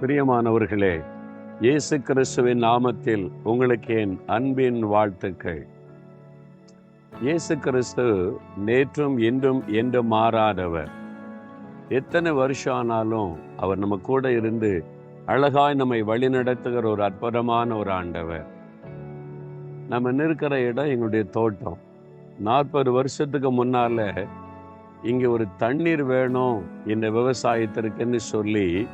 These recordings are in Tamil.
பிரியமானவர்களே இயேசு கிறிஸ்துவின் நாமத்தில் உங்களுக்கு என் அன்பின் வாழ்த்துக்கள். இயேசு கிறிஸ்து நேற்றும் இன்றும் என்று மாறாதவர். எத்தனை வருஷம் ஆனாலும் அவர் நம்ம கூட இருந்து அழகாய் நம்மை வழிநடத்துகிற ஒரு அற்புதமான ஒரு ஆண்டவர். நம்ம நிற்கிற இடம் எங்களுடைய தோட்டம். நாற்பது வருஷத்துக்கு முன்னால இங்க ஒரு தண்ணீர் வேணும் இந்த விவசாயத்திற்குன்னு சொல்லி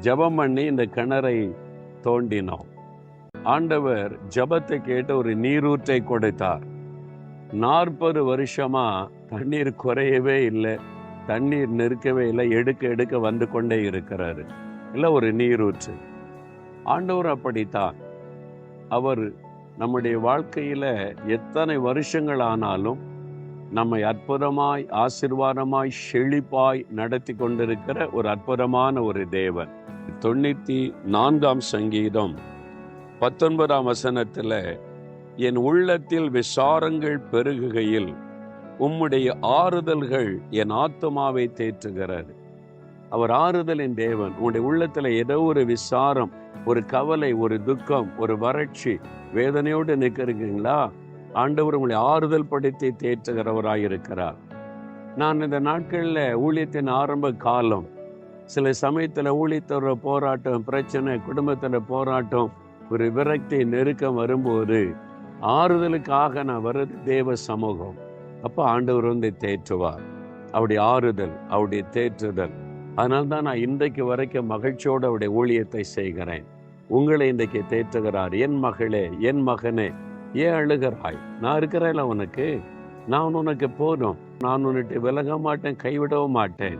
ஜெபம் பண்ணி இந்த கிணறை தோண்டினோம். ஆண்டவர் ஜெபத்தை கேட்டு ஒரு நீரூற்றை கொடுத்தார். நாற்பது வருஷமா தண்ணீர் குறையவே இல்லை தண்ணீர் நிற்கவே இல்லை எடுக்க எடுக்க வந்து கொண்டே இருக்கிறாரு. இல்லை ஒரு நீரூற்று. ஆண்டவர் அப்படித்தான். அவர் நம்முடைய வாழ்க்கையில எத்தனை வருஷங்கள் ஆனாலும் நம்மை அற்புதமாய் ஆசிர்வாதமாய் செழிப்பாய் நடத்தி கொண்டிருக்கிற ஒரு அற்புதமான ஒரு தேவன். தொண்ணூத்தி நான்காம் சங்கீதம் பத்தொன்பதாம் வசனத்துல என் உள்ளத்தில் விசாரங்கள் பெருகுகையில் உம்முடைய ஆறுதல்கள் என் ஆத்துமாவை தேற்றுகிறது. அவர் ஆறுதலின் தேவன். உன்னுடைய உள்ளத்துல ஏதோ ஒரு விசாரம் ஒரு கவலை ஒரு துக்கம் ஒரு வறட்சி வேதனையோடு நிற்கிறீங்களா ஆண்டவர் உங்களை ஆறுதல் படுத்தி தேற்றுகிறவராயிருக்கிறார். நான் இந்த நாட்களில் ஊழியத்தின் ஆரம்ப காலம் சில சமயத்தில் ஊழியத்தோட போராட்டம் பிரச்சனை குடும்பத்தில் போராட்டம் ஒரு விரக்தி நெருக்கம் வரும்போது ஆறுதலுக்காக நான் வர்றது தேவ சமூகம். அப்போ ஆண்டவர் வந்து தேற்றுவார். அவருடைய ஆறுதல் அவருடைய தேற்றுதல். அதனால தான் நான் இன்றைக்கு வரைக்கும் மகிழ்ச்சியோடு அவருடைய ஊழியத்தை செய்கிறேன். உங்களை இன்றைக்கு தேற்றுகிறார். என் மகளே என் மகனே ஏன் அழுகிறாய்? நான் இருக்கிறேன்ல உனக்கு. நான் உனக்கு போதும். நான் உன்னிட்டு விலக மாட்டேன் கைவிடவும் மாட்டேன்.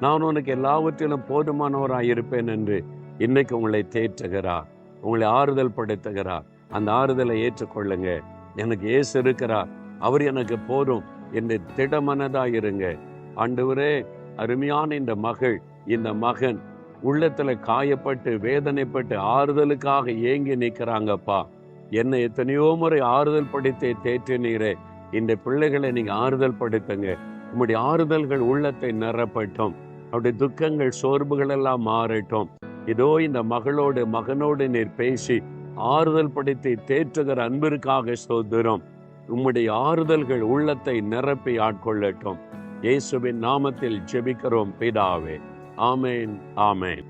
நான் உனக்கு எல்லாவற்றிலும் போதுமானவராக இருப்பேன் என்று இன்னைக்கு உங்களை தேற்றுகிறார். உங்களை ஆறுதல் படுத்துகிறார். அந்த ஆறுதலை ஏற்றுக்கொள்ளுங்க. எனக்கு ஏசு இருக்கிறார். அவர் எனக்கு போதும். என்று திடமனதாக இருங்க. ஆண்டவரே அருமையான இந்த மகள் இந்த மகன் உள்ளத்துல காயப்பட்டு வேதனைப்பட்டு ஆறுதலுக்காக ஏங்கி நிற்கிறாங்கப்பா. என்னை எத்தனையோ முறை ஆறுதல் படுத்தி தேற்றினீரே. இந்த பிள்ளைகளை நீங்க ஆறுதல் படுத்துங்க. உங்களுடைய ஆறுதல்கள் உள்ளத்தை நிரப்பட்டும். அவருடைய துக்கங்கள் சோர்வுகள் எல்லாம் மாறட்டும். இதோ இந்த மகளோடு மகனோடு நீர் பேசி ஆறுதல் படுத்தி தேற்றுகிற அன்பிற்காக சோதரம் உம்முடைய ஆறுதல்கள் உள்ளத்தை நிரப்பி ஆட்கொள்ளட்டும். இயேசுவின் நாமத்தில் ஜெபிக்கிறோம் பிதாவே. ஆமேன் ஆமேன்.